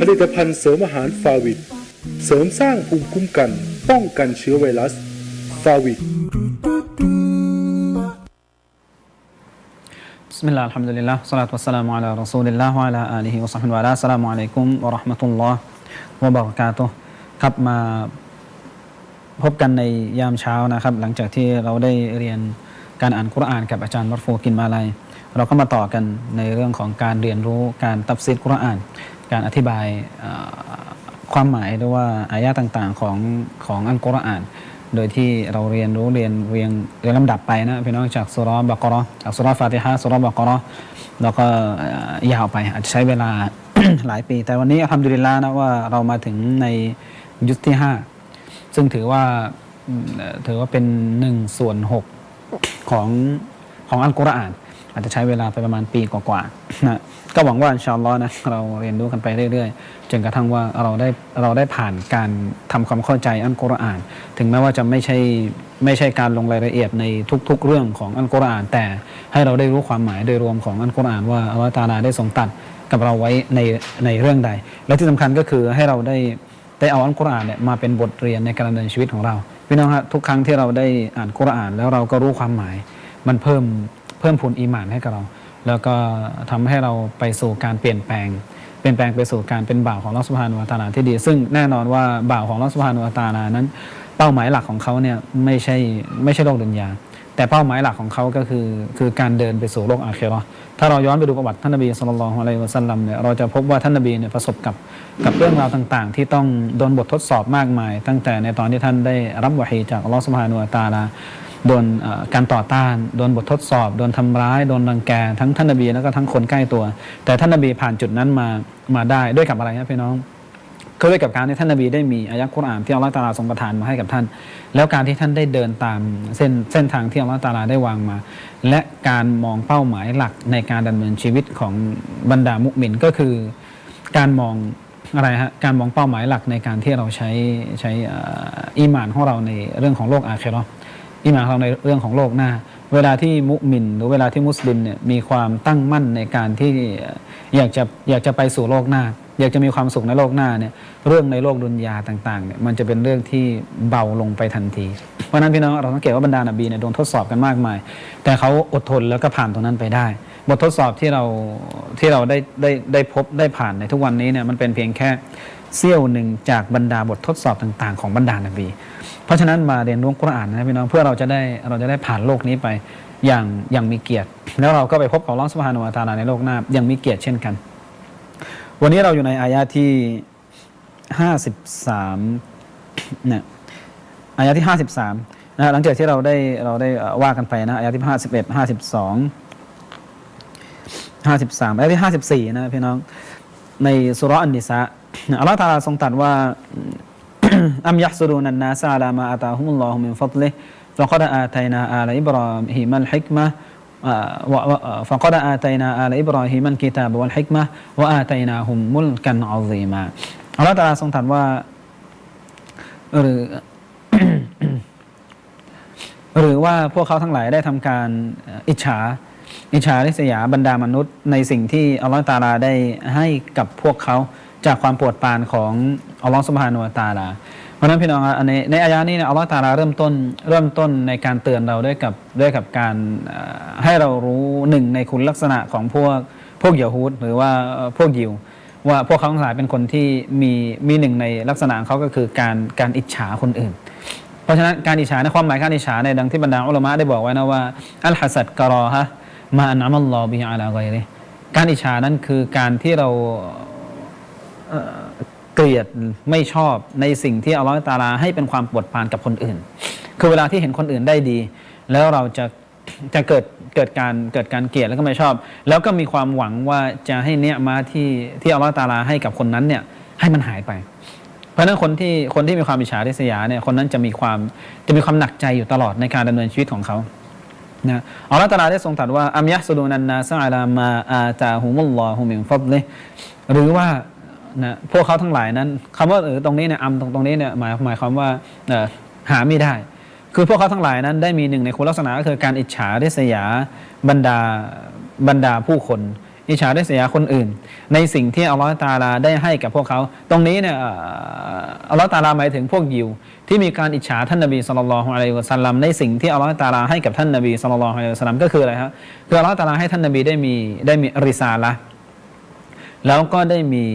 ผลิตภัณฑ์เสริมอาหารฟาวิดเสริมสร้างภูมิคุ้มกัน ป้องกันเชื้อไวรัสฟาวิด بسم الله الحمد لله والصلاة والسلام على رسول الله وعلى آله وصحبه وعلى السلام عليكم ورحمة الله وبركاته ครับมาพบกันในยามเช้านะครับ หลังจากที่เราได้เรียนการอ่านคุรอานกับอาจารย์มัรฟูกินมาลัย เราก็มาต่อกันในเรื่องของการเรียนรู้การตับซีดคุรอาน การอธิบายความหมายหรือว่าอายะต่างๆของของอัลกุรอาน โดยที่เราเรียนรู้เรียนเรียงเรียนลำดับไปนะพี่น้องจากสุราะห์บักเราะห์จากสุราะห์ฟาติฮะสุราะห์บักเราะห์แล้วก็ยาวไปอาจจะใช้เวลาหลายปี แต่วันนี้ทำดุลิลานะว่าเรามาถึงในยุคที่ 5 ซึ่งถือว่าถือว่าเป็นหนึ่งส่วนหกของของอัลกุรอาน อาจจะใช้เวลาไปประมาณปีกว่าๆนะก็หวังว่าชาอัลลอนะเราเรียนรู้กันไปเรื่อยๆ จนกระทั่งว่าเราได้เราได้ผ่านการทำความเข้าใจอัลกุรอาน ถึงแม้ว่าจะไม่ใช่ไม่ใช่การลงรายละเอียดในทุกๆเรื่องของอัลกุรอาน แต่ให้เราได้รู้ความหมายโดยรวมของอัลกุรอานว่าอัลลอฮ์ตาลาได้ทรงตัดกับเราไว้ในในเรื่องใด และที่สำคัญก็คือให้เราได้ได้เอาอัลกุรอานเนี่ยมาเป็นบทเรียนในการดำเนินชีวิตของเราพี่น้องฮะทุกครั้งที่เราได้อ่านกุรอาน แล้วเราก็รู้ความหมาย มันเพิ่ม เพิ่มพูนอีหมานให้กับเรา แล้วก็ทำให้เราไปสู่การเปลี่ยนแปลง เปลี่ยนแปลงไปสู่การเป็นบ่าวของลอสพานุวาตาลาที่ดี ซึ่งแน่นอนว่าบ่าวของลอสพานุวาตาลานั้น เป้าหมายหลักของเขาเนี่ยไม่ใช่ไม่ใช่โลกดุนยาแต่เป้าหมายหลักของเขาก็คือคือการเดินไปสู่โลกอาเคราะห์ถ้าเราย้อนไปดูประวัติท่านนบีสุลต่านของอะลัยฮิวะสัลลัมเนี่ยเราจะพบว่าท่านนบีเนี่ยประสบกับกับเรื่องราวต่าง ๆ ที่ต้องโดนบททดสอบมากมาย ตั้งแต่ในตอนที่ท่านได้รับวะฮีจากอัลลอฮฺสุบฮานุวะตาลา โดนการต่อต้าน โดนบททดสอบ โดนทำร้าย โดนรังแก ทั้งท่านนบีแล้วก็ทั้งคนใกล้ตัว แต่ท่านนบีผ่านจุดนั้นมามาได้ด้วยกับอะไรครับพี่น้องก็ด้วยกับการที่ท่านนบีได้มีอายะกุรอานที่อัลลอฮฺตาลาทรงประทานมาให้กับท่าน แล้วการที่ท่านได้เดินตามเส้นเส้นทางที่อัลลอฮฺตาลาได้วางมา และการมองเป้าหมายหลักในการดำเนินชีวิตของบรรดามุมินก็คือ การมองอะไรฮะการมองเป้าหมายหลักในการที่เราใช้ใช้อ่ออีหมานของเราในเรื่องของโลกอาเคเร อิหมานของเราในเรื่องของโลกหน้า เวลาที่มุมิน หรือเวลาที่มุสลิมเนี่ยมีความตั้งมั่นในการที่อยากจะอยากจะไปสู่โลกหน้า อยากจะมีความสุขในโลกหน้าเนี่ยเรื่องในโลกดุนยาต่างๆเนี่ยมันจะเป็นเรื่องที่เบาลงไปทันที เพราะนั้นพี่น้องเราสังเกตว่าบรรดานาบีเนี่ยโดนทดสอบกันมากมาย แต่เขาอดทนแล้วก็ผ่านตรงนั้นไปได้ บททดสอบที่เราที่เราได้ได้ได้พบได้ผ่านในทุกวันนี้เนี่ยมันเป็นเพียงแค่ เสี้ยวหนึ่งจากบรรดาบททดสอบต่างๆ ของบรรดานบี เพราะฉะนั้นมาเรียนรู้กุรอานนะพี่น้องเพื่อเราจะได้เราจะได้ผ่านโลกนี้ไปอย่างอย่างมีเกียรติ แล้วเราก็ไปพบกับอัลลอฮฺสุบฮานุวะตาลาในโลกหน้าอย่างมีเกียรติเช่นกัน วันนี้เราอยู่ในอายะที่ห้าสิบสามเนี่ยอายะที่ห้าสิบสามนะหลังจากที่เราได้เราได้ว่ากันไปนะอายะที่ห้าสิบเอ็ดห้าสิบสองห้าสิบสามอายะที่ห้าสิบสี่นะพี่น้องในสุรอันนิสะ อัลลอฮฺตาลาทรงตรัสว่าอัมยักซุรุนันนาซาลามาอาตาฮุมุลลอฮุมินฟัดลิฟะกดอาตัยนาอาลอิบราฮิมัลฮิกมะฟะกดอาตัยนาอาลอิบราฮิมัลกิตาบวัลฮิกมะวะอาตัยนาฮุมมุลกันอัลซีมาอัลลอฮฺตาลาทรงตรัสว่าหรือหรือว่าพวกเขาทั้งหลายได้ทำการอิจฉา อิจฉาริษยาบรรดามนุษย์ในสิ่งที่อัลลอฮฺตาลาได้ให้กับพวกเขา จากความโปรดปรานของอัลลอฮฺสุบฮานุวตาลา เพราะนั้นพี่น้องในในอายะนี้เนี่ยอัลลอฮฺตาลาเริ่มต้นเริ่มต้นในการเตือนเราด้วยกับด้วยกับการให้เรารู้หนึ่งในคุณลักษณะของพวกพวกยะฮูดหรือว่าพวกยิว ว่าพวกเขาทั้งหลายเป็นคนที่มีมีหนึ่งในลักษณะของเขาก็คือการการอิจฉาคนอื่น เพราะฉะนั้นการอิจฉาในความหมายการอิจฉาในดังที่บรรดาอุลามะได้บอกไว้นะว่าอัลฮัสัดกะรอฮะมาอันอัมัลลอฮฺบิฮิอาลาไกรการอิจฉานั้นคือการที่เรา เกลียดไม่ชอบในสิ่งที่อัลลอฮฺตาลาให้เป็นความปวดปานกับคนอื่น คือเวลาที่เห็นคนอื่นได้ดี แล้วเราจะจะเกิดเกิดการเกิดการเกลียดแล้วก็ไม่ชอบ แล้วก็มีความหวังว่าจะให้เนี้ยมาที่ที่อัลลอฮฺตาลาให้กับคนนั้นเนี่ยให้มันหายไป เพราะนั้นคนที่คนที่มีความอิจฉาริษยาเนี่ยคนนั้นจะมีความจะมีความหนักใจอยู่ตลอดในการดำเนินชีวิตของเขานะอัลลอฮฺตาลาได้ทรงตรัสว่าอัมยะสุดูนันนาซะอาลามาอาตาฮุมุลลอฮุมินฟัดลิหรือว่า นะพวกเขาทั้งหลายนั้นคำว่าเออตรงนี้เนี่ยอัมตรงตรงนี้เนี่ยหมายหมายความว่าหาไม่ได้ คือพวกเขาทั้งหลายนั้นได้มีหนึ่งในคุณลักษณะก็คือการอิจฉาริษยาบรรดาบรรดาผู้คน อิจฉาริษยาคนอื่น ในสิ่งที่อัลลอฮฺตาลาได้ให้กับพวกเขา ตรงนี้เนี่ยอัลลอฮฺตาลาหมายถึงพวกยิว ที่มีการอิจฉาท่านนบีสุลต่านละฮ์อะลัยฮิวะสัลลัมในสิ่งที่อัลลอฮฺตาลาให้กับท่านนบีสุลต่านละฮ์อะลัยฮิวะสัลลัมก็คืออะไรครับคืออัลลอฮฺตาลาให้ท่านนบีได้มีได้มีริซาละห์ แล้วก็ได้มี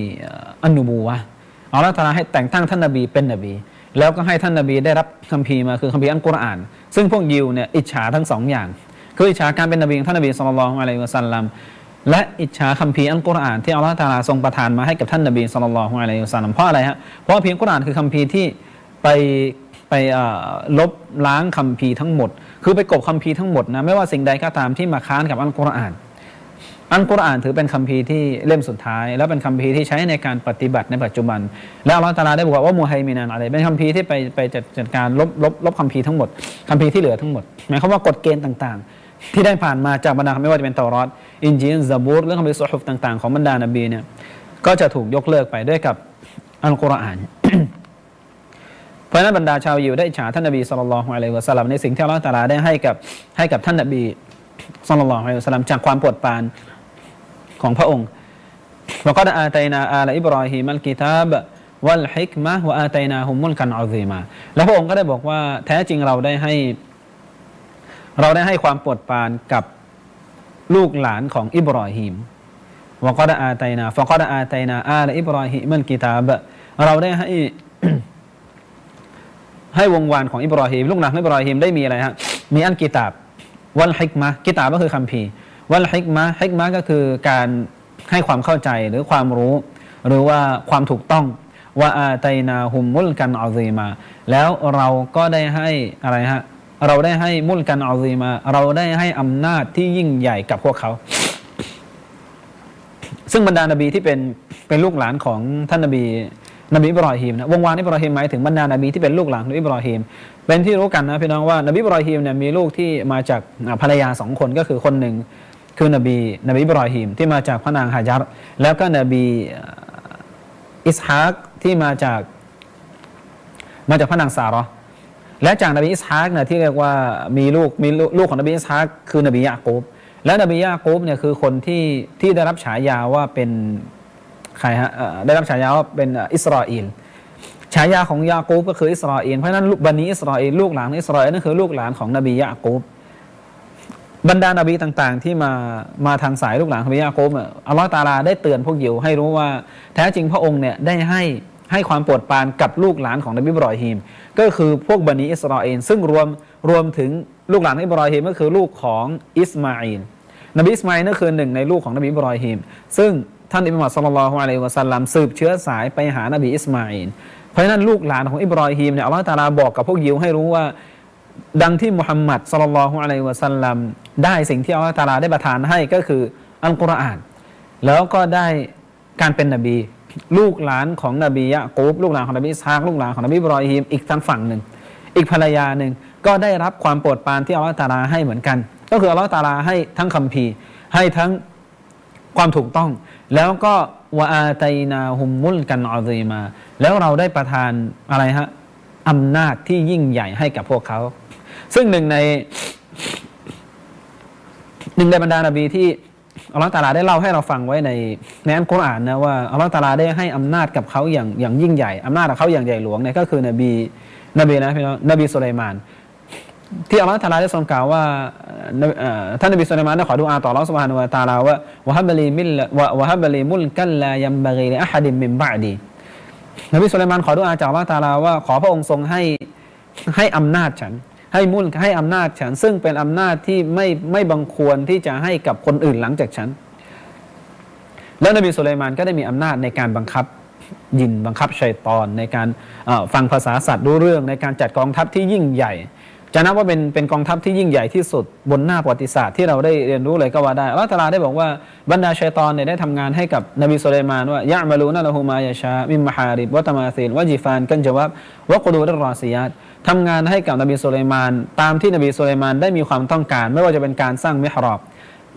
อนุบูวะห์อัลลอฮฺตาลาให้แต่งตั้งท่านนบีเป็นนบี แล้วก็ให้ท่านนบีได้รับคัมภีร์มาคือคัมภีร์อัลกุรอาน ซึ่งพวกยิวเนี่ยอิจฉาทั้งสองอย่าง คืออิจฉาการเป็นนบีของท่านนบีสุลต่านละฮ์อะลัยฮิวะสัลลัมและอิจฉาคัมภีร์อัลกุรอานที่อัลลอฮฺตะอาลาทรงประทานมาให้กับท่านนบีสุลต่านละฮ์อะลัยฮิวะสัลลัมเพราะอะไรฮะเพราะว่าคัมภีร์อัลกุรอานคือคัมภีร์ที่ไปไปลบล้างคัมภีร์ทั้งหมด คือไปกบคัมภีร์ทั้งหมดนะไม่ว่าสิ่งใดก็ตามที่มาค้านกับอัลกุรอาน อัลกุรอานถือเป็นคัมภีร์ที่เล่มสุดท้าย และเป็นคัมภีร์ที่ใช้ในการปฏิบัติในปัจจุบัน และอัลลอฮฺตาลาได้บอกว่ามูฮัยมินันอะไร เป็นคัมภีร์ที่ไปไปจัดจัดการลบลบลบคัมภีร์ทั้งหมดคัมภีร์ที่เหลือทั้งหมดหมายความว่ากฎเกณฑ์ต่างๆ ที่ได้ผ่านมาจากบรรดาไม่ว่าจะเป็นเตารอดอินจีนซาบูรเรื่องคัมภีร์สุฮุฟต่าง ๆของบรรดานบีเนี่ยก็จะถูกยกเลิกไปด้วยกับอัลกุรอานเพราะนั้นบรรดาชาวยิวได้อิจฉาท่านนบีสุลต่านละฮ์อะลัยวะสัลลัมในสิ่งที่อัลลอฮฺตาลาได้ให้กับให้กับท่านนบีสุลต่านละฮ์อะลัยวะสัลลัมจากความปรดปาน ของพระองค์วก็ได้อาตัยนาอาลอิบรอฮิมัลกิตาบวัลฮิกมะวะอาตัยนาฮุมมุลกันอัลซีมา แล้วพระองค์ก็ได้บอกว่าแท้จริงเราได้ให้ เราได้ให้ความโปรดปรานกับลูกหลานของอิบรอฮิมวก็ได้อาตัยนาฟะก็ได้อาตัยนาอาลอิบรอฮิมัลกิตาบเราได้ให้ให้วงวานของอิบรอฮิมลูกหลานองอิบรอฮิมได้มีอะไรฮะมีอันกิตาบวัลฮิกมะกิตาบก็คือคัมภีร์ วัลฮิกมะฮิกมะก็คือการให้ความเข้าใจหรือความรู้ หรือว่าความถูกต้องว่าอาตัยนาฮุมมุลกันอัลซีมา แล้วเราก็ได้ให้อะไรฮะเราได้ให้มุลกันอัลซีมา เราได้ให้อำนาจที่ยิ่งใหญ่กับพวกเขา ซึ่งบรรดานบีที่เป็นเป็นลูกหลานของท่านนบีนบีอิบรอฮิมนะวงวานอิบรอฮิมหมายถึงบรรดานบีที่เป็นลูกหลานของอิบรอฮิมเป็นที่รู้กันนะพี่น้องว่านบีอิบรอฮิมเนี่ยมีลูกที่มาจากภรรยาสองคนก็คือคนหนึ่ง คือนบีนบีอิบรอฮิมที่มาจากพระนางฮาจัรแล้วก็นบีอิสฮากที่มาจากมาจากพระนางซาร์และจากนบีอิสฮากเนี่ยที่เรียกว่ามีลูกมีลูกของนบีอิสฮากคือนบียะกูบและนบียะกูบเนี่ยคือคนที่ที่ได้รับฉายาว่าเป็นใครฮะได้รับฉายาว่าเป็นอิสราเอลฉายาของยากูบก็คืออิสราเอลเพราะนั้นลูกบันิอิสราเอลลูกหลานอิสราเอลนั่นคือลูกหลานของนบียากูบ บรรดานบีต่างๆ ที่มามาทางสายลูกหลานของนบียากูบอัลลอฮฺตาลาได้เตือนพวกยิวให้รู้ว่าแท้จริงพระองค์เนี่ยได้ให้ให้ความโปรดปรานกับลูกหลานของนบีบรอฮีม ก็คือพวกบันิอิสราเอลซึ่งรวมรวมถึงลูกหลานของอิบรอฮีมก็คือลูกของอิสมาอิลนบีอิสมาอินั่นคือหนึ่งในลูกของนบีบรอฮิมซึ่งท่านอิบราฮิมสัลลัลฮุอะลัยฮิวะสัลลัมสืบเชื้อสายไปหานบีอิสมาอิลเพราะฉะนั้นลูกหลานของอิบรอฮิมเนี่ยอัลลอฮฺตาลาบอกกับพวกยิวให้รู้ว่า ดังที่มุฮัมมัดสลลัลฮุอะลัยฮิวะสัลลัม ได้สิ่งที่อัลลอฮฺตะอาลาได้ประทานให้ก็คืออัลกุรอาน แล้วก็ได้การเป็นนบี ลูกหลานของนบียะกูบลูกหลานของนบีอิสฮากลูกหลานของนบีบรอฮิมอีกทางฝั่งหนึ่ง อีกภรรยาหนึ่งก็ได้รับความโปรดปรานที่อัลลอฮฺตะอาลาให้เหมือนกัน ก็คืออัลลอฮฺตะอาลาให้ทั้งคัมภีร์ให้ทั้งความถูกต้อง แล้วก็วะอาตนาฮุมมุลกันอัลซีมา แล้วเราได้ประทานอะไรฮะอำนาจที่ยิ่งใหญ่ให้กับพวกเขา ซึ่งหนึ่งใน หนึ่งในบรรดานบีที่อัลลอฮฺตาลาได้เล่าให้เราฟังไว้ในในอัลกุรอานนะว่าอัลลอฮฺตาลาได้ให้อำนาจกับเขาอย่างอย่างยิ่งใหญ่อำนาจกับเขาอย่างใหญ่หลวงเนี่ยก็คือนบีนบีนะพี่น้องนบีสุไลมาน ที่อัลลอฮฺตาลาได้ทรงกล่าวว่าท่านนบีสุไลมานได้ขอดุอาต่ออัลลอฮฺสุบฮานะฮูวะตาลาว่าวะฮับลีมิลวะวะฮับลีมุลกัลลายัมบะกีลิอะฮัดิมมินบะดีนบีสุไลมานขอดุอาจากอัลลอฮฺตาลาว่าขอพระองค์ทรงให้ให้อำนาจฉัน ให้มุลกให้อำนาจฉัน ซึ่งเป็นอำนาจที่ไม่ไม่บังควรที่จะให้กับคนอื่นหลังจากฉัน แล้วนบีสุไลมานก็ได้มีอำนาจในการบังคับยินบังคับชัยตอนในการฟังภาษาสัตว์รู้เรื่องในการจัดกองทัพที่ยิ่งใหญ่จะนับว่าเป็นเป็นกองทัพที่ยิ่งใหญ่ที่สุดบนหน้าประวัติศาสตร์ที่เราได้เรียนรู้เลยก็ว่าได้อัลลอฮฺตะอาลาได้บอกว่าบรรดาชัยตอนเนี่ยได้ทำงานให้กับนบีสุไลมานว่ายะมาลูนะละฮูมายาชามิมมหาริบวะตะมาซีนวะจิฟานกันจวับวะกุดูรรอซียัต ทำงานให้กับนบีสุไลมาน ตามที่นบีสุไลมานได้มีความต้องการ ไม่ว่าจะเป็นการสร้างมิฮรอบ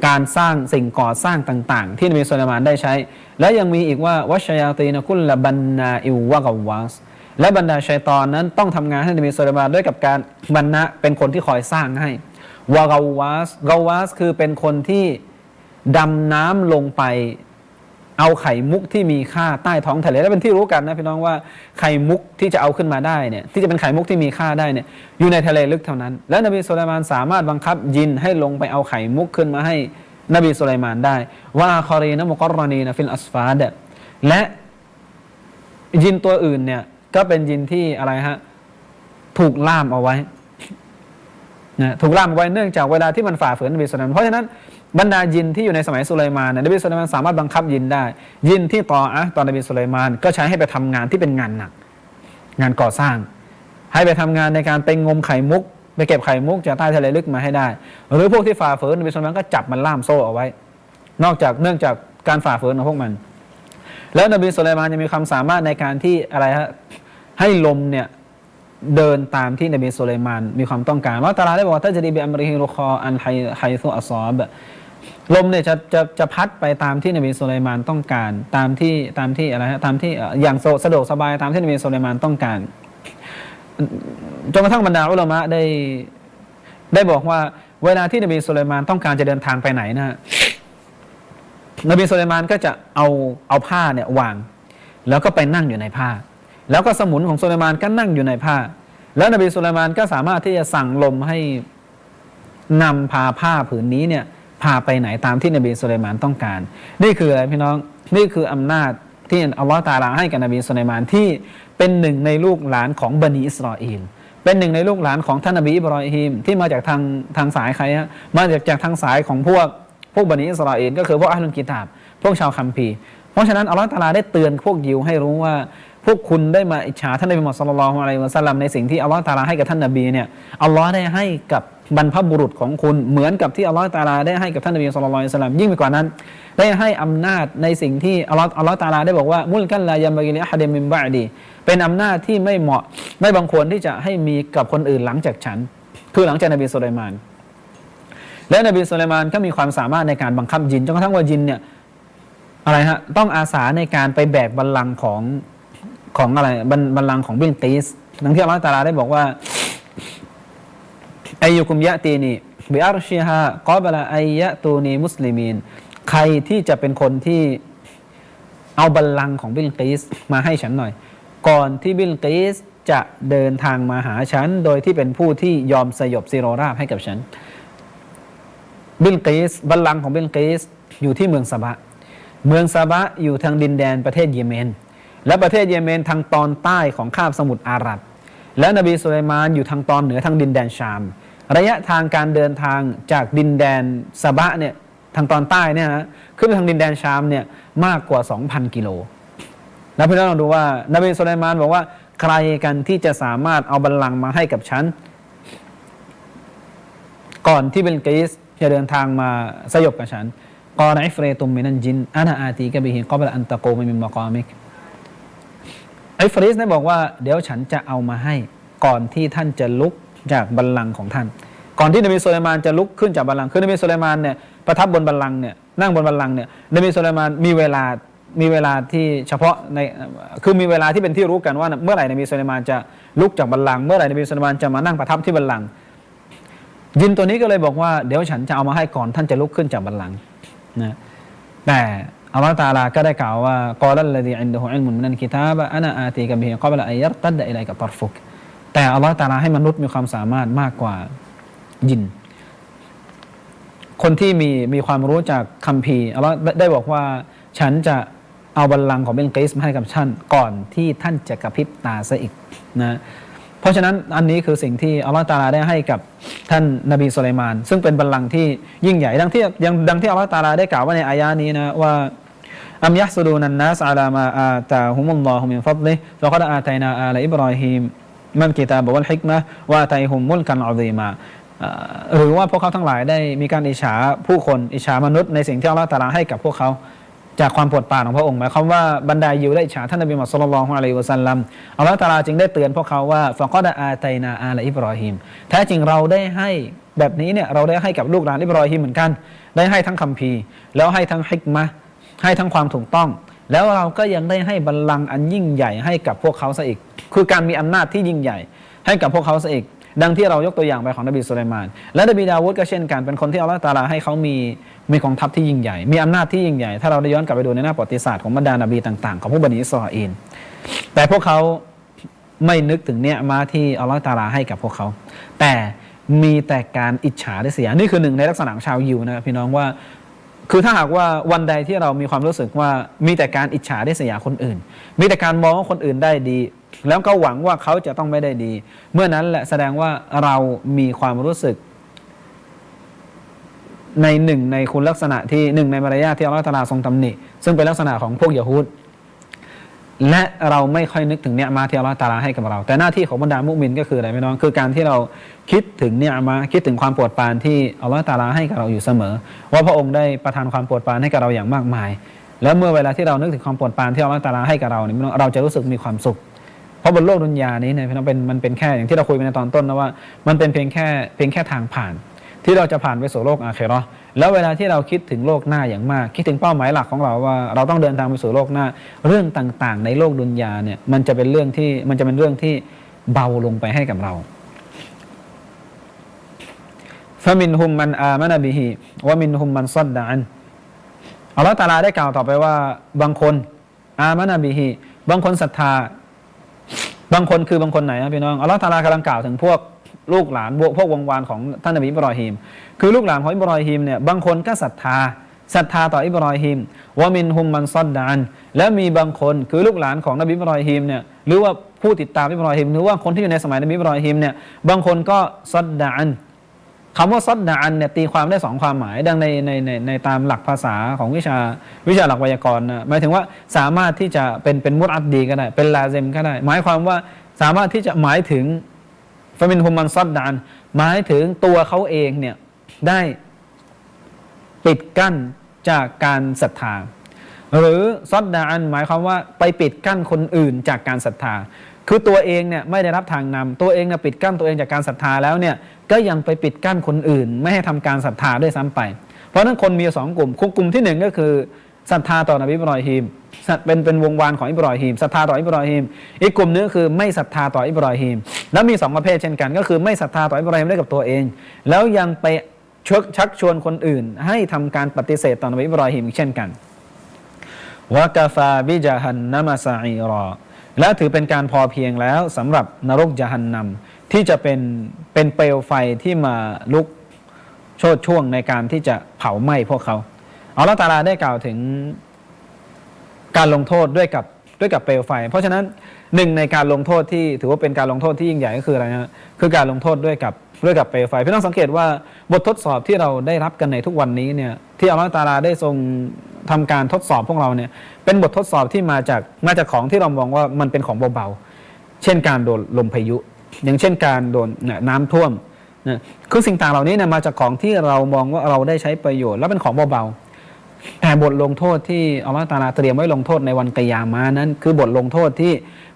การสร้างสิ่งก่อสร้างต่าง ๆ ที่นบีสุไลมานได้ใช้ และยังมีอีกว่าวัชยาตีนกุลละบันนาอิววะกวาสและบรรดาชัยตอนนั้นต้องทำงานให้นบีสุไลมานด้วยกับการบรรณะเป็นคนที่คอยสร้างให้วะกวาสกวาสคือเป็นคนที่ดำน้ำลงไป เอาไข่มุกที่มีค่าใต้ท้องทะเลและเป็นที่รู้กันนะพี่น้องว่าไข่มุกที่จะเอาขึ้นมาได้เนี่ยที่จะเป็นไข่มุกที่มีค่าได้เนี่ยอยู่ในทะเลลึกเท่านั้น และนบีสุลัยมานสามารถบังคับยินให้ลงไปเอาไข่มุกขึ้นมาให้นบีสุลัยมานได้ ว่าคอรีนะมุกรณีนะฟิลอัสฟาดและยินตัวอื่นเนี่ยก็เป็นยินที่อะไรฮะถูกล่ามเอาไว้นะถูกล่ามไว้เนื่องจากเวลาที่มันฝ่าฝืนนบีสุลัยมานเพราะฉะนั้น บรรดายินที่อยู่ในสมัยสุลัยมานเนี่ยนบีสุลัยมานสามารถบังคับยินได้ ยินที่ต่ออะตอนนบีสุลัยมานก็ใช้ให้ไปทำงานที่เป็นงานหนัก งานก่อสร้าง ให้ไปทำงานในการไปงมไข่มุก ไปเก็บไข่มุกจากใต้ทะเลลึกมาให้ได้ หรือพวกที่ฝ่าฝืนนบีสุลัยมานก็จับมันล่ามโซ่เอาไว้ นอกจากเนื่องจากการฝ่าฝืนของพวกมัน แล้วนบีสุลัยมานยังมีความสามารถในการที่อะไรฮะให้ลมเนี่ยเดินตามที่นบีสุลัยมานมีความต้องการว่าตาลาได้บอกว่าถ้าจะดีเบอัมริฮิรุคออันไฮไฮซุอัซอบ ลมเนี่ยจะจะจะพัดไปตามที่นบีสุลัยมานต้องการ ตามที่ตามที่อะไรฮะตามที่อย่างสะดวกสบายตามที่นบีสุลัยมานต้องการจนกระทั่งบรรดาอุลามะได้ได้บอกว่า เวลาที่นบีสุลัยมานต้องการจะเดินทางไปไหนนะฮะนบีสุลัยมานก็จะเอาเอาผ้าเนี่ยวาง แล้วก็ไปนั่งอยู่ในผ้า แล้วก็สมุนของสุลัยมานก็นั่งอยู่ในผ้า แล้วนบีสุลัยมานก็สามารถที่จะสั่งลมให้นำพาผ้าผืนนี้เนี่ย พาไปไหนตามที่นบีสุลัยมานต้องการ นี่คืออะไรพี่น้องนี่คืออำนาจที่อัลลอฮฺตาลาให้กับนบีสุลัยมานที่เป็นหนึ่งในลูกหลานของบันิอิสราเอลเป็นหนึ่งในลูกหลานของท่านนบีอิบรอฮิมที่มาจากทางทางสายใครฮะมาจากจากทางสายของพวกพวกบันิอิสราเอลก็คือพวกอัลลุนกิตาบ พวกชาวคัมภีร์เพราะฉะนั้นอัลลอฮฺตาลาได้เตือนพวกยิวให้รู้ว่าพวกคุณได้มาอิจฉาท่านนบีมุฮัมมัดศ็อลลัลลอฮุอะลัยฮิวะซัลลัมในสิ่งที่อัลลอฮฺตาลาให้กับท่านนบีเนี่ยอัลลอฮ์ได้ให้กับ บรรพบุรุษของคุณเหมือนกับที่อัลลอฮฺตาลาได้ให้กับท่านนบีศ็อลลัลลอฮุลัยฮิวะซัลลัมยิ่งไปกว่านั้น ได้ให้อำนาจในสิ่งที่อัลลอฮฺอัลลอฮฺตาลาได้บอกว่ามุลกันลายัมบะกิลิอะฮัดมินบะดี เป็นอำนาจที่ไม่เหมาะไม่บังควรที่จะให้มีกับคนอื่นหลังจากฉัน คือหลังจากนบีสุลัยมาน และนบีสุลัยมานก็มีความสามารถในการบังคับยินจนกระทั่งว่ายินเนี่ยอะไรฮะต้องอาสาในการไปแบกบัลลังก์ของของอะไรบัลบัลลังก์ของบิลกีสดังที่อัลลอฮฺตาลาได้บอกว่า อายุคุมยะตีนีบิอัรชิฮะกอบละอายะตูนีมุสลิมีน ใครที่จะเป็นคนที่เอาบัลลังก์ของบิลกีสมาให้ฉันหน่อย ก่อนที่บิลกีสจะเดินทางมาหาฉัน โดยที่เป็นผู้ที่ยอมสยบซีโรราบให้กับฉัน บิลกีสบัลลังก์ของบิลกีสอยู่ที่เมืองซาบะ เมืองซาบะอยู่ทางดินแดนประเทศเยเมน และประเทศเยเมนทางตอนใต้ของคาบสมุทรอาหรับ และนบีสุลัยมานอยู่ทางตอนเหนือทางดินแดนชาม ระยะทางการเดินทางจากดินแดนซาบะเนี่ยทางตอนใต้เนี่ยนะขึ้นไปทางดินแดนชามเนี่ยมากกว่า 2,000 กิโลแล้วพี่น้องลองดูว่านบีสุลัยมานบอกว่าใครกันที่จะสามารถเอาบัลลังก์มาให้กับฉัน ก่อนที่เบนกีสจะเดินทางมาสยบกับฉันกอรอิฟเรตุมมินันจินอานาอาตีกะบิฮิกอบลอันตะโกมิมิมากอมิกอิฟริสได้บอกว่าเดี๋ยวฉันจะเอามาให้ก่อนที่ท่านจะลุกจากบัลลังก์ของท่าน ก่อนที่นบีสุลัยมานจะลุกขึ้นจากบัลลังก์คือนบีสุลัยมานเนี่ยประทับบนบัลลังก์เนี่ยนั่งบนบัลลังก์เนี่ยนบีสุลัยมานมีเวลามีเวลาที่เฉพาะในคือมีเวลาที่เป็นที่รู้กันว่า เมื่อไหร่นบีสุลัยมานจะลุกจากบัลลังก์เมื่อไหร่นบีสุลัยมานจะมานั่งประทับที่บัลลังก์ยินตัวนี้ก็เลยบอกว่าเดี๋ยวฉันจะเอามาให้ก่อนท่านจะลุกขึ้นจากบัลลังก์นะแต่อัลลอฮฺตาลาก็ได้กล่าวว่ากอลัลลดีอินดะฮุอิลมุนมินันกิตาบะอานาอาตีกับบิฮิกอบละอัยยัรตัดดะอิลัยกับตรฟุกแต่อัลลอฮฺตาลาให้มนุษย์มีความสามารถมากกว่า ยิน คนที่มีมีความรู้จากคัมภีร์อัลลอฮฺได้บอกว่าฉันจะเอาบัลลังก์ของเบนเกสมาให้กับท่านก่อนที่ท่านจะกระพริบตาซะอีกนะเพราะฉะนั้นอันนี้คือสิ่งที่อัลลอฮฺตาลาได้ให้กับท่านนบีสุลัยมาน ซึ่งเป็นบัลลังก์ที่ยิ่งใหญ่ดังที่ยังดังที่อัลลอฮฺตาลาได้กล่าวว่าในอายานี้นะว่าอัมยัสดูนันนัสอาลามาอาตาฮุมุลลอฮุมินฟัดลิฟะกัดอาตัยนาอาลอิบรอฮีมมันกิตาบวัลฮิกมะวะอาตัยฮุมมุลกันอัลซีมา หรือว่าพวกเขาทั้งหลายได้มีการอิจฉาผู้คนอิจฉามนุษย์ในสิ่งที่อัลลอฮฺตาลาให้กับพวกเขาจากความโปรดปรานของพระองค์หมายความว่าบรรดายิวได้อิจฉาท่านนบีมุฮัมมัดศ็อลลัลลอฮุอะลัยฮิวะซัลลัมอัลลอฮฺตาลาจึงได้เตือนพวกเขาว่าฟะกอดอาตัยนาอาลอิบรอฮิมแท้จริงเราได้ให้แบบนี้เนี่ยเราได้ให้กับลูกหลานอิบรอฮิมเหมือนกัน ได้ให้ทั้งคัมภีร์ แล้วให้ทั้งฮิกมะให้ทั้งความถูกต้อง แล้วเราก็ยังได้ให้บัลลังก์อันยิ่งใหญ่ให้กับพวกเขาซะอีก คือการมีอำนาจที่ยิ่งใหญ่ ให้กับพวกเขาซะอีก ดังที่เรายกตัวอย่างไปของนบีสุลัยมาน และนบีดาวูดก็เช่นกันเป็นคนที่อัลลอฮฺตาลาให้เขามีมีกองทัพที่ยิ่งใหญ่ มีอำนาจที่ยิ่งใหญ่ ถ้าเราได้ย้อนกลับไปดูในหน้าประวัติศาสตร์ของบรรดานาบีต่างๆ ของพวกบันิอิสราเอลแต่พวกเขาไม่นึกถึงเนี่ยมาที่อัลลอฮฺตาลาให้กับพวกเขา แต่มีแต่การอิจฉาริษยนี่คือหนึ่งในลักษณะของชาวยิวนะครับพี่น้องว่า คือถ้าหากว่าวันใดที่เรามีความรู้สึกว่ามีแต่การอิจฉาริษยคนอื่น มีแต่การมองว่าคนอื่นได้ดี แล้วก็หวังว่าเขาจะต้องไม่ได้ดี เมื่อนั้นแหละแสดงว่าเรามีความรู้สึก ในหนึ่งในคุณลักษณะที่หนึ่งในมารยาทที่อัลลอฮฺตาลาทรงตำหนิ ซึ่งเป็นลักษณะของพวกยะฮูดและเราไม่ค่อยนึกถึงเนี่ยมาที่อัลลอฮฺตาลาให้กับเรา แต่หน้าที่ของบรรดามุมินก็คืออะไรพี่น้อง คือการที่เราคิดถึงเนี่ยมาคิดถึงความปรดปานที่อัลลอฮฺตาลาให้กับเราอยู่เสมอ ว่าพระองค์ได้ประทานความปรดปานให้กับเราอย่างมากมาย แล้วเมื่อเวลาที่เรานึกถึงความปรดปานที่อัลลอฮฺตาลาให้กับเราเนี่ยพี่น้เราจะรู้สึกมีความสุข เพราะบนโลกดุนยานี้เนี่ยพี่น้องเป็นมันเป็นแค่อย่างที่เราคุยไปในตอนต้นนะว่า มันเป็นเพียงแค่เพียงแค่ทางผ่าน ที่เราจะผ่านไปสู่โลกอาเคราะห์แล้วเวลาที่เราคิดถึงโลกหน้าอย่างมาก คิดถึงเป้าหมายหลักของเราว่าเราต้องเดินทางไปสู่โลกหน้า เรื่องต่างๆ ในโลกดุนยาเนี่ยมันจะเป็นเรื่องที่มันจะเป็นเรื่องที่เบาลงไปให้กับเราฟามินฮุมมันอามานบิฮิวะมินฮุมมันซัดดะอันอัลลอฮฺตาลาได้กล่าวต่อไปว่าบางคน อามานบิฮิบางคนศรัทธา บางคนคือบางคนไหนนะพี่น้องอัลลอฮฺตาลากำลังกล่าวถึงพวกลูกหลานพวกพวกวงวานของท่านนบีอิบรอฮิมคือลูกหลานของอิบรอฮิมเนี่ยบางคนก็ศรัทธาศรัทธาต่ออิบรอฮิมวามินฮุมมันซัดดานและมีบางคนคือลูกหลานของนบีอิบรอฮิมเนี่ยหรือว่าผู้ติดตามอิบรอฮิมหรือว่าคนที่อยู่ในสมัยนบีอิบรอฮิมเนี่ยบางคนก็ซัดดาน คำว่าซัดดานเนี่ยตีความได้สองความหมาย ดังในในในในตามหลักภาษาของวิชาวิชาหลักไวยากรณ์นะหมายถึงว่าสามารถที่จะเป็นเป็นมุตอัดดีก็ได้ เป็นลาเซมก็ได้ หมายความว่าสามารถที่จะหมายถึงฟามินฮุมมันซัดดาน หมายถึงตัวเขาเองเนี่ยได้ปิดกั้นจากการศรัทธาหรือซดดาอันหมายความว่าไปปิดกั้นคนอื่นจากการศรัทธา คือตัวเองเนี่ยไม่ได้รับทางนำตัวเองเนี่ยปิดกั้นตัวเองจากการศรัทธาแล้วเนี่ยก็ยังไปปิดกั้นคนอื่น ไม่ให้ทำการศรัทธาด้วยซ้ำไป เพราะนั้นคนมีสองกลุ่มกลุ่มที่หนึ่งก็คือศรัทธาต่อนบีบรอฮิมเป็นเป็นวงวานของอิบรอฮิมศรัทธาต่ออิบรอฮิมอีกกลุ่มนึงคือไม่ศรัทธาต่ออิบรอฮิมแล้วมีสองประเภทเช่นกัน ก็คือไม่ศรัทธาต่ออิบรอฮิมได้กับตัวเอง แล้วยังไปชักชักชวนคนอื่น ให้ทำการปฏิเสธต่อนบีบรอฮิมเช่นกันวะกาฟาบิจาฮันนามาซาอีรอ และถือเป็นการพอเพียงแล้วสำหรับนรกจาฮันนำที่จะเป็นเป็นเปลวไฟที่มาลุกโชดช่วงในการที่จะเผาไหม้พวกเขาอัลลอฮฺตาลาได้กล่าวถึงการลงโทษด้วยกับด้วยกับเปลวไฟ เพราะฉะนั้นหนึ่งในการลงโทษที่ถือว่าเป็นการลงโทษที่ยิ่งใหญ่ก็คืออะไรนะคือการลงโทษด้วยกับด้วยกับเปลวไฟพี่ต้องสังเกตว่าบททดสอบที่เราได้รับกันในทุกวันนี้เนี่ยที่อัลลอฮฺตาลาได้ทรง ทำการทดสอบพวกเราเนี่ยเป็นบททดสอบที่มาจากมาจากของที่เรามองว่ามันเป็นของเบาๆ เช่นการโดนลมพายุ อย่างเช่นการโดนนี่ยน้ำท่วมนะคือสิ่งต่างเหล่านี้เนี่ยมาจากของที่เรามองว่าเราได้ใช้ประโยชน์ และเป็นของเบาๆแต่บทลงโทษที่อัลลอฮฺตาลาเตรียมไว้ลงโทษในวันกิยามานั้น คือบทลงโทษที่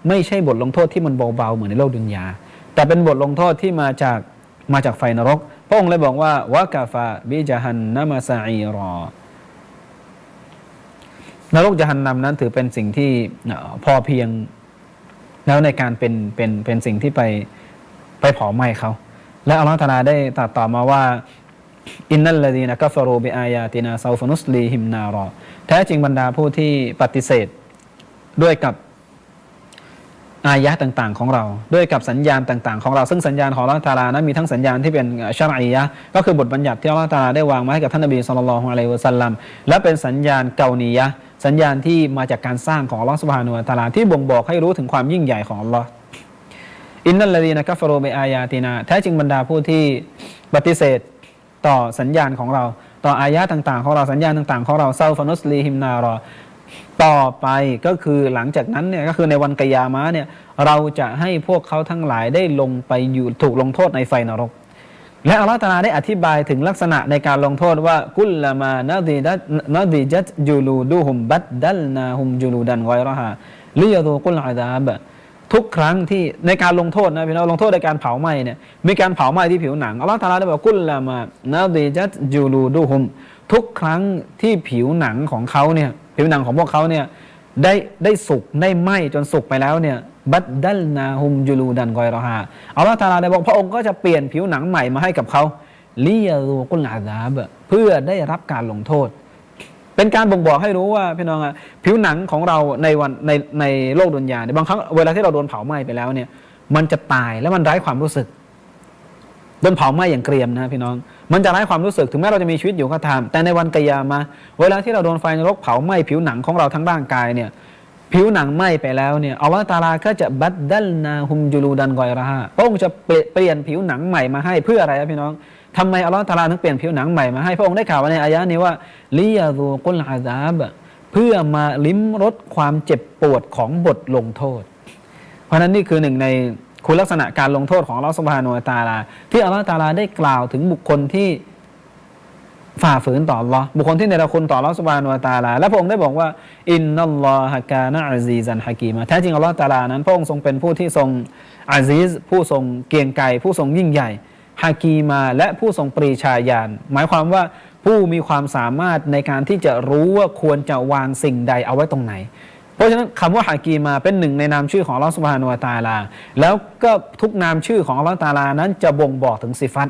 ไม่ใช่บทลงโทษที่มันเบาๆเหมือนในโลกดุนยา แต่เป็นบทลงโทษที่มาจากมาจากไฟนรก พระองค์เลยบอกว่าวะกาฟาบิจฮันนามาซาอีรอ นรกจหันนำนั้นถือเป็นสิ่งที่พอเพียง แล้วในการเป็นเป็นเป็นสิ่งที่ไปไปเผาไหม้เขา และอัลลอฮฺตาลาได้ตรัสต่อมาว่าอินนัลลดีนะกัฟรูบิอายาตินาซาฟนุสลีฮิมนารอแท้จริงบรรดาผู้ที่ปฏิเสธด้วยกับ อายะห์ต่างๆของเรา ด้วยกับสัญญาณต่างๆของเราซึ่งสัญญาณของอัลลอฮฺตาลานั้นมีทั้งสัญญาณที่เป็นชาร์อียะห์ก็คือบทบัญญัติที่อัลลอฮฺตาลาได้วางมาให้กับท่านนบีสุลต่านละฮ์อะลัยวะสัลลัมและเป็นสัญญาณเกานียะห์สัญญาณที่มาจากการสร้างของอัลลอฮฺสุบฮานุวะตาลาที่บ่งบอกให้รู้ถึงความยิ่งใหญ่ของอัลลอฮ์อินนัลลดีนะกัฟโรอบิอายาตินาแท้จริงบรรดาผู้ที่ปฏิเสธต่อสัญญาณของเรา ต่ออายะต่างๆ ของเราสัญญาณต่างๆ ของเราเซาฟานุสลีฮิมนารอ ต่อไปก็คือหลังจากนั้นเนี่ยก็คือในวันกยามะเนี่ยเราจะให้พวกเขาทั้งหลายได้ลงไปอยู่ถูกลงโทษในไฟนรก และอัลลอฮฺตาลาได้อธิบายถึงลักษณะในการลงโทษว่ากุลละมานาดีดันาดีจัตจูลูดูฮุมบัดดัลนาฮุมจูลูดันไวรฮาลิยาดูกุลอาดาบทุกครั้งที่ในการลงโทษนะพี่น้องลงโทษในการเผาไหม้เนี่ยมีการเผาไหม้ที่ผิวหนังอัลลอฮฺตาลาได้บอกกุลละมานาดีจัตจูลูดูฮุมทุกครั้งที่ผิวหนังของเขาเนี่ย ผิวหนังของพวกเขาเนี่ยได้ได้สุกได้ไหมจนสุกไปแล้วเนี่ยบัดดัลนาฮุมจูลูดันกอยรอฮาอัลลอฮฺตะอาลาได้บอกพระองค์ก็จะเปลี่ยนผิวหนังใหม่มาให้กับเขาลิยรูกุลอาดาบเพื่อได้รับการลงโทษ เป็นการบ่งบอกให้รู้ว่าพี่น้องอะผิวหนังของเราในวันในในโลกดุนยาเนี่ยบางครั้งเวลาที่เราโดนเผาไหม้ไปแล้วเนี่ยมันจะตายแล้วมันไร้ความรู้สึกโดนเผาไหม้อย่างเกรียมนะพี่น้อง มันจะไร้ความรู้สึกถึงแม้เราจะมีชีวิตอยู่ก็ตาม แต่ในวันกิยามะห์เวลาที่เราโดนไฟนรกเผาไหม้ผิวหนังของเราทั้งร่างกายเนี่ยผิวหนังไหม้ไปแล้วเนี่ยอัลลอฮฺตาลาก็จะบัดดัลนาฮุมจูลูดันกอยระฮะพระองค์จะเปลี่ยนผิวหนังใหม่มาให้เพื่ออะไรครับพี่น้องทำไมอัลลอฮฺตาลาถึงเปลี่ยนผิวหนังใหม่มาให้พระองค์ได้กล่าวในอายะห์นี้ว่าลิยาดูกุลอาซาบเพื่อมาลิ้มรสความเจ็บปวดของบทลงโทษ เพราะฉะนั้นนี่คือหนึ่งใน คุณลักษณะการลงโทษของอัลลอฮฺสุบฮานุตาลา ที่อัลลอฮฺตาลาได้กล่าวถึงบุคคลที่ฝ่าฝืนต่ออัลอบุคคลที่เนรคุณต่ออัลลอฮฺสุบฮานุตาลา และพระองค์ได้บอกว่า อินนัลลอฮะกานะอาซีซันฮะกีมาแท้จริงอัลลอฮฺตาลานั้น พระองค์ทรงเป็นผู้ที่ทรงอาซีซผู้ทรงเกียงไกรผู้ทรงยิ่งใหญ่ฮากีมาและผู้ทรงปรีชาญาณหมายความว่าผู้มีความสามารถในการที่จะรู้ว่าควรจะวางสิ่งใดเอาไว้ตรงไหน เพราะฉะนั้นคำว่าฮากีมาเป็นหนึ่งในนามชื่อของอัลลอฮฺสุบฮานุวะตาลา แล้วก็ทุกนามชื่อของอัลลอฮฺตาลานั้นจะบ่งบอกถึงสิฟัต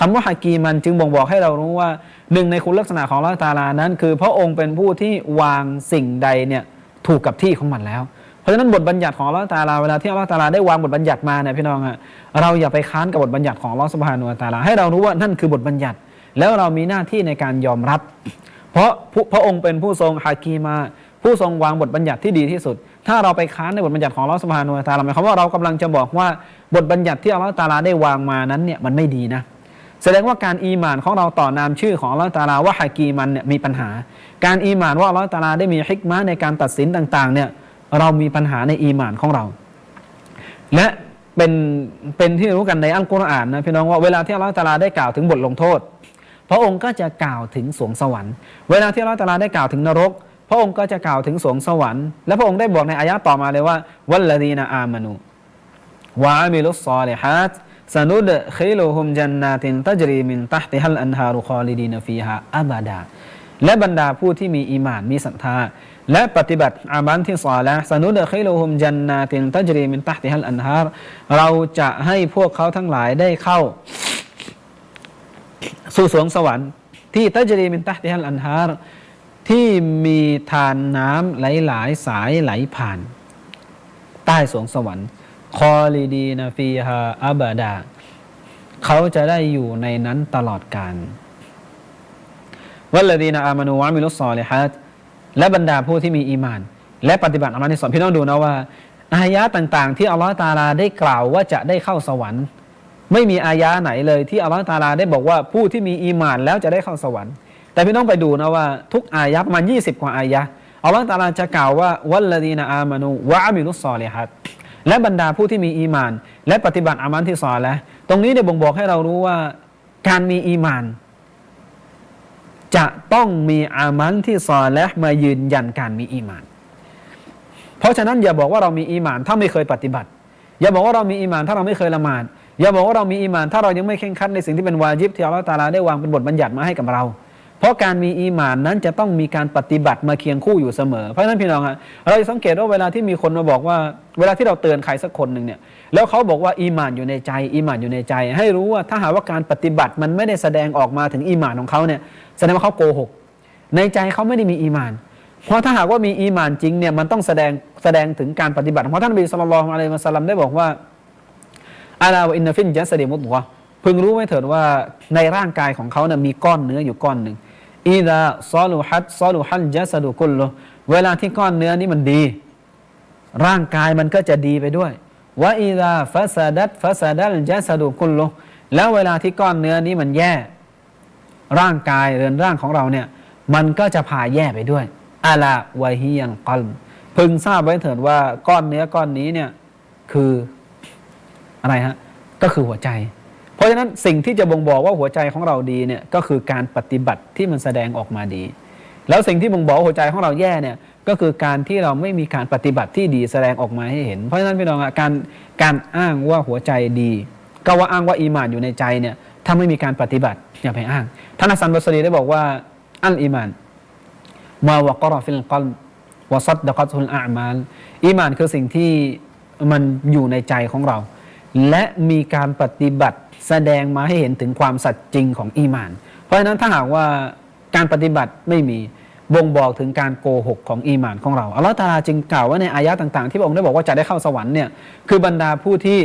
คำว่าฮากีมันจึงบ่งบอกให้เรารู้ว่าหนึ่งในคุณลักษณะของอัลลอฮฺตาลานั้น คือพระองค์เป็นผู้ที่วางสิ่งใดเนี่ยถูกกับที่ของมันแล้วเพราะฉะนั้นบทบัญญัติของอัลลอฮฺตาลาเวลาที่อัลลอฮฺตาลาได้วางบทบัญญัติมาเนี่ยพี่น้องอะเราอย่าไปค้านกับบทบัญญัติของอัลลอฮฺสุบฮานุวตาลาให้เรารู้ว่านั่นคือบทบัญญัติ แล้วเรามีหน้าที่ในการยอมรับ เพราะพระองค์เป็นผู้ทรงฮากีมา ผู้ทรงวางบทบัญญัติที่ดีที่สุด ถ้าเราไปค้านในบทบัญญัติของอัลลอฮฺสุบฮานุวะตาลาหมายความว่าเรากำลังจะบอกว่าบทบัญญัติที่อัลลอฮฺตาลาได้วางมานั้นเนี่ยมันไม่ดีนะแสดงว่าการอีหมานของเราต่อนามชื่อของอัลลอฮฺตาลาว่าฮากีมันเนี่ยมีปัญหา การอีหมานว่าอัลลอฮฺตาลาได้มีฮิกมะในการตัดสินต่างๆเนี่ยเรามีปัญหาในอีหมานของเรา และเป็นเป็นที่รู้กันในอัลกุรอานนะพี่น้องว่าเวลาที่อัลลอฮฺตาลาได้กล่าวถึงบทลงโทษ พระองค์ก็จะกล่าวถึงสวงสวรรค์ เวลาที่อัลลอฮฺตาลาได้กล่าวถึงนรก พระองค์ก็จะกล่าวถึงสวงสวรรค์ และพระองค์ได้บอกในอายะต่อมาเลยว่า วัลลดีนาอามานูวะอามิลุสซอลิฮัตสนุดคิลุฮุมจันนาตินตัจรีมินตัติฮัลอันฮารุคอลิดีนฟีฮาอับดา และบรรดาผู้ที่มีอีมานมีศรัทธา และปฏิบัติอาบันที่ซอและสนุดคิลุฮุมจันนาตินตัจรีมินตัติฮัลอันฮารเราจะให้พวกเขาทั้งหลายได้เข้า สู่สวงสวรรค์ที่ตัจรีมินตัติฮัลอันฮาร ที่มีทานน้ำหลาย ๆ สายไหลผ่าน ใต้สวงสวรรค์คอลีดีนาฟีฮาอับดา เขาจะได้อยู่ในนั้นตลอดกาลวัลลดีนาอามานูวะมิลุสซอลิฮัตและบรรดาผู้ที่มีอีมาน และปฏิบัติอามัลที่สอนพี่น้องดูนะว่า อายะต่างๆ ที่อัลลอฮฺตาลาได้กล่าวว่าจะได้เข้าสวรรค์ ไม่มีอายะไหนเลยที่อัลลอฮฺตาลาได้บอกว่าผู้ที่มีอีมานแล้วจะได้เข้าสวรรค์ แต่พี่น้องไปดูนะว่าทุกอายะประมาณ 20 กว่าอายะอัลลอฮฺตาลาจะกล่าวว่าวัลลดีนอามานูวะอามิลุสซอลิฮัตและบรรดาผู้ที่มีอีมาน และปฏิบัติอามันที่ซอและห์ตรงนี้เนี่ยบ่งบอกให้เรารู้ว่าการมีอีมาน จะต้องมีอามันที่ซอและมายืนยันการมีอีมาน เพราะฉะนั้นอย่าบอกว่าเรามีอีมาน ถ้าไม่เคยปฏิบัติ อย่าบอกว่าเรามีอีมาน ถ้าเราไม่เคยละหมาดอย่าบอกว่าเรามีอีมาน ถ้าเรายังไม่เข่งคัดในสิ่งที่เป็นวาญิบที่อัลลอฮฺตาลาได้วางเป็นบทบัญญัติมาให้กับเรา เพราะการมีอีหมานนั้นจะต้องมีการปฏิบัติมาเคียงคู่อยู่เสมอ เพราะฉะนั้นพี่น้องฮะเราจะสังเกตว่าเวลาที่มีคนมาบอกว่า เวลาที่เราเตือนใครสักคนหนึ่งเนี่ยแล้วเขาบอกว่าอีหมานอยู่ในใจ อีหมานอยู่ในใจ ให้รู้ว่าถ้าหากว่าการปฏิบัติมันไม่ได้แสดงออกมาถึงอีหมานของเขาเนี่ยแสดงว่าเขาโกหก ในใจเขาไม่ได้มีอีหมานเพราะถ้าหากว่ามีอีหมานจริงเนี่ยมันต้องแสดงแสดงถึงการปฏิบัติเพราะท่านนบีสุลต่านอะลัยฮิวะสัลลัมได้บอกว่าอาลาวอินนฟินจัสเดมุตวะพึงรู้ไหมเถิดว่าในร่างกายของเขาเนี่ยมีก้อนเนื้ออยู่ก้อนหนึ่ง อีดาซอลูฮัดซอลูฮันจัสดุกุลโลเวลาที่ก้อนเนื้อนี้มันดี ร่างกายมันก็จะดีไปด้วยวะอีดาฟาซาดัตฟาซาดัลจัสดุกุลโลแล้วเวลาที่ก้อนเนื้อนี้มันแย่ ร่างกายเรือนร่างของเราเนี่ย มันก็จะพาแย่ไปด้วยอาลาวะฮียันกอลพึงทราบไว้เถิดว่าก้อนเนื้อก้อนนี้เนี่ยคืออะไรฮะก็คือหัวใจ เพราะฉะนั้นสิ่งที่จะบ่งบอกว่าหัวใจของเราดีเนี่ยก็คือการปฏิบัติที่มันแสดงออกมาดี แล้วสิ่งที่บ่งบอกหัวใจของเราแย่เนี่ยก็คือการที่เราไม่มีการปฏิบัติที่ดีแสดงออกมาให้เห็น เพราะฉะนั้นพี่น้องอะการการอ้างว่าหัวใจดี ก็ว่าอ้างว่าอีมานอยู่ในใจเนี่ยถ้าไม่มีการปฏิบัติอย่าไปอ้างท่านอัสซันบัสรีได้บอกว่าอัลอีมานมาวะกรอฟิลกอลวะซัดดะกัตุลอามาลอีมานคือสิ่งที่มันอยู่ในใจของเรา และมีการปฏิบัติแสดงมาให้เห็นถึงความสัตย์จริงของอีมาน เพราะฉะนั้นถ้าหากว่าการปฏิบัติไม่มีบ่งบอกถึงการโกหกของอีมานของเราอัลลอฮฺตาลาจึงกล่าวว่าในอายะห์ต่างๆ ที่พระองค์ได้บอกว่าจะได้เข้าสวรรค์เนี่ยคือบรรดาผู้ที่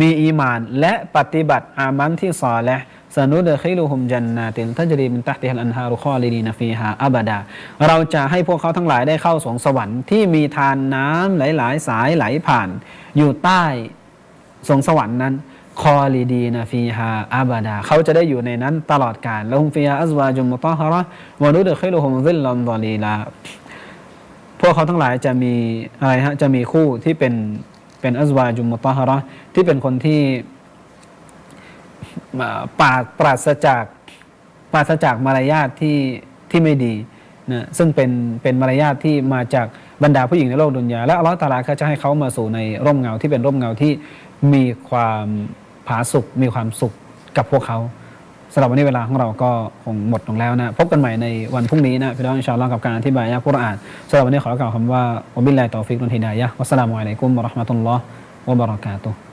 มีอีมาน และปฏิบัติอามันที่ซอและสนุดคิลุฮุมจันนาตินทัจรีมินตัติฮัลอันฮารุคอลีดีนฟีฮาอับดา เราจะให้พวกเขาทั้งหลายได้เข้าสวงสวรรค์ที่มีทานน้ำหลายๆ สายไหลผ่าน อยู่ใต้ สวงสวรรค์นั้นคอลีดีนาฟีฮาอาบาดาเขาจะได้อยู่ในนั้นตลอดกาลแล้วฮุมฟีฮาอัซวาจุมมุตฮาระวะนุดคิลุฮุมซิลลันดอลีลาพวกเขาทั้งหลายจะมีอะไรฮะจะมีคู่ที่เป็นเป็นอัซวาจุมมุตฮาระที่เป็นคนที่ปราปราศจากปราศจากมารยาทที่ที่ไม่ดีนะซึ่งเป็นเป็นมารยาทที่มาจากบรรดาผู้หญิงในโลกดุนยาและอัลลอฮฺตาลาก็จะให้เขามาสู่ในร่มเงาที่เป็นร่มเงาที่ มีความผาสุกมีความสุขกับพวกเขาสำหรับวันนี้เวลาของเราก็คงหมดลงแล้วนะ พบกันใหม่ในวันพรุ่งนี้นะพี่น้องอินชาอัลลอฮ์กับการอธิบายอายะกุรอานสำหรับวันนี้ขอกล่าวคำว่าอับิลลาฮิตอฟิกนุนฮิดายะวัสสลามุอะลัยกุมวะราะห์มะตุลลอฮ์วะบะเราะกาตุฮ์